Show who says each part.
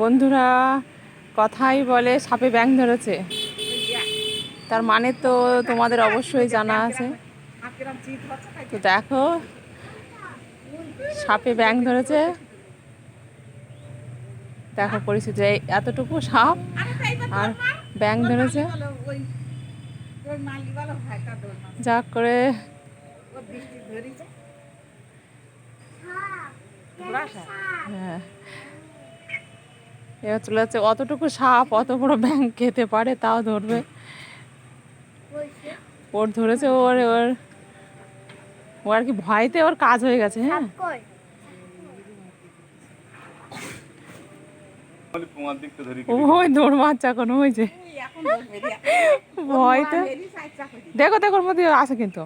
Speaker 1: বন্ধুরা কথাই বলে সাপে ব্যাং ধরেছে। তার মানে তো তোমাদের অবশ্যই জানা আছে। তো দেখো সাপে ব্যাং ধরেছে। দেখো পরিস্থিতি এতটুকু সাপ আর ব্যাং ধরেছে। যা করে হ্যাঁ। এবার চলে যাচ্ছে অতটুকু সাপ অত বড় ব্যাং খেতে পারে তাও ধরবে। ওর ধরেছে ওর ওর ও আর কি ভয়তে ওর কাজ হয়ে গেছে হ্যাঁ। ওই দৌড় মারছে এখন ওই যে। ভয়তে। দেখো দেখো ওর মধ্যে আছে কিন্তু।